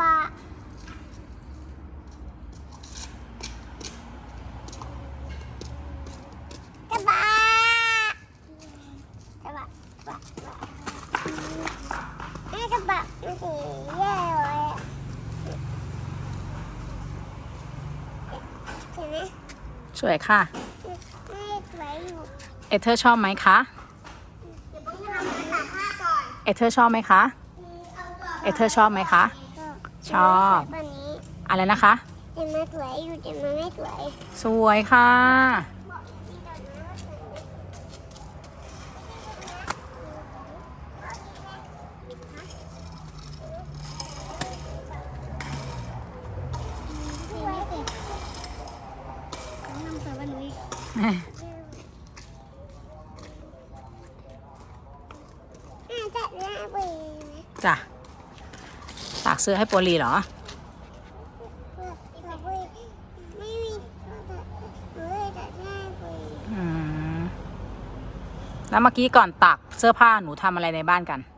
บะกระบะกระบะกระบะม่กระบะมัสีเย่เลยห็นไหมสวยค่ะเอเธอร์ชอบไหมคะ เอเธอร์ชอบไหมคะเอเอเธอร์ชอบไหมคะ ชอบตอนนี้อะไรนะคะ เจมมาสวยอยู่เจมมาไม่สวยสวยค่ะ บอกพี่ดอนนะว่าสวยไหมสวยสิต้องนำสวยวันนี้อ่าจะเรียกไปไหมจ้ะตากเสื้อให้โปลีเหรอ แล้วเมื่อกี้ก่อนตักเสื้อผ้าหนูทำอะไรในบ้านกัน เ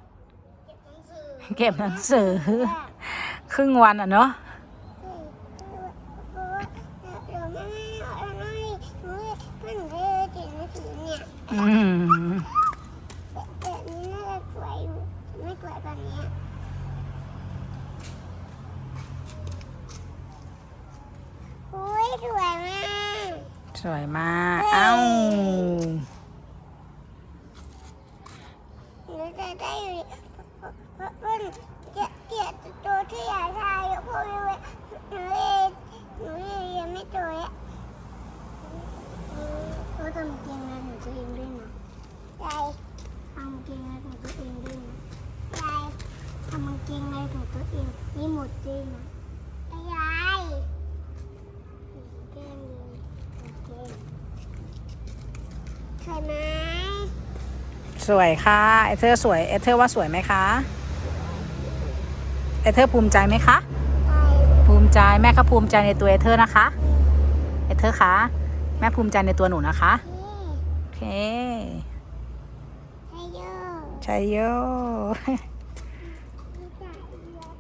ก็บหนังสือเก็บหนังสือครึ่งวันอะเนาะเดี๋ยวแม่เอหน่อยหนูเพื่อนเธอเก็บหนังสือเนี่ย อืม แบบนี้น่าจะสวยอยู่ไม่สวยกว่านี้อุ้ย สวยมากสวยมากเอ้าหนูจะได้อยู่เพราะเพื่อนเกลียดเกลียดตัวที่อยากทายอยู่เพราะหนูหนูเองหนูเรียนไม่จบอะเขาทำเกงในของตัวเองด้วยนะใช่ทำเกงในของตัวเองด้วยนะใช่ทำกางเกงในของตัวเองนี่หมดด้วยนะยายเกงเลยเกง ใช่ไหมสวยค่ะเอเธอร์สวยเอเธอร์ว่าสวยไหมคะเอเธอร์ภูมิใจไหมคะใช่ภูมิใจแม่ก็ภูมิใจในตัวเอเธอร์นะคะเอเธอร์คะแม่ภูมิใจในตัวหนูนะคะโอเคใช่เยอะชัยโยไม่จ่ายเยอะ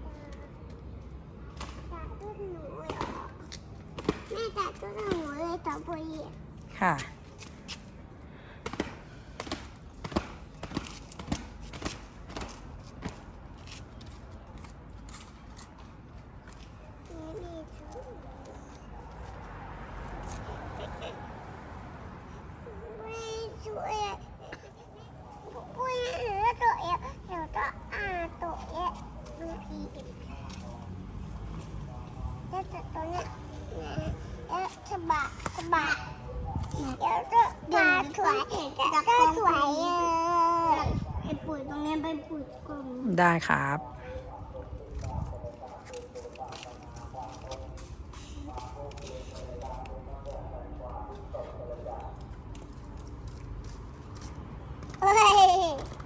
จ่ายตุ้นหนูเหรอแม่จ่ายตุ้นหนูเลยต่อไปอีก ค่ะ ไม่มีชุดไม่ช่วยปุ้ยหรือตัวเองเดี๋ยวก็อ่าตัวเองดูพีดิ แล้วจะตัวเนี้ยแล้วฉบับฉบับเดี๋ยวจะมาสวยจะก็สวยเออไปปุ๋ยตรงนี้ไปปุ๋ยกลมได้ครับ เฮ้ย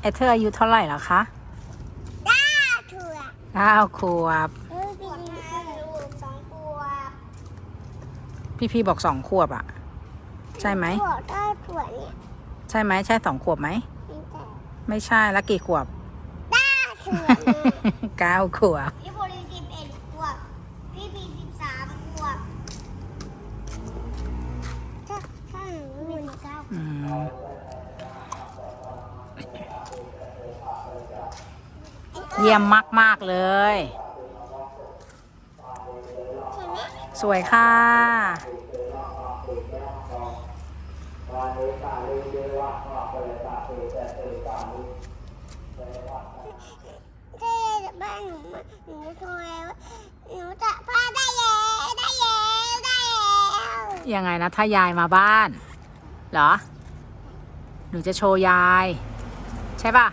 เอเธอร์อายุเท่าไหร่แล้วคะด้าถั่วเก้าขวบ เออปีนี้ลูกสองตัวพี่พี่บอกสองขวบอะใช่ไหม ถั่วด้าถั่วเนี่ยใช่ไหม ใช่สองขวบไหมนี่แต่ไม่ใช่แล้วกี่ขวบด้าถั่วเนี่ย เก้าขวบพี่โบลีสิบ เยี่ยมมาก ๆ เลย สวยค่ะเจ๊บ้านหนูมาหนูจะทำไมวะหนูจะพาได้แล้วได้แล้วได้แล้วยังไงนะ ถ้ายายมาบ้าน เหรอ หนูจะโชว์ยาย ใช่ป่ะ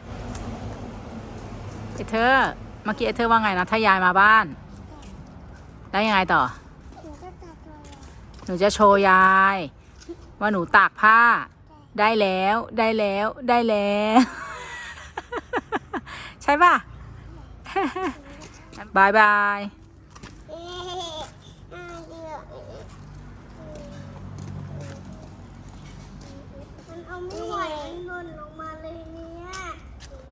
เอเธอเมื่อกี้เอเธอว่าไงนะถ้ายายมาบ้าน แล้วยังไงต่อ หนูก็ตัดตัวแล้วหนูจะโชว์ยาย ว่าหนูตากผ้า ได้แล้วได้แล้วได้แล้ว ใช่ป่ะบายบาย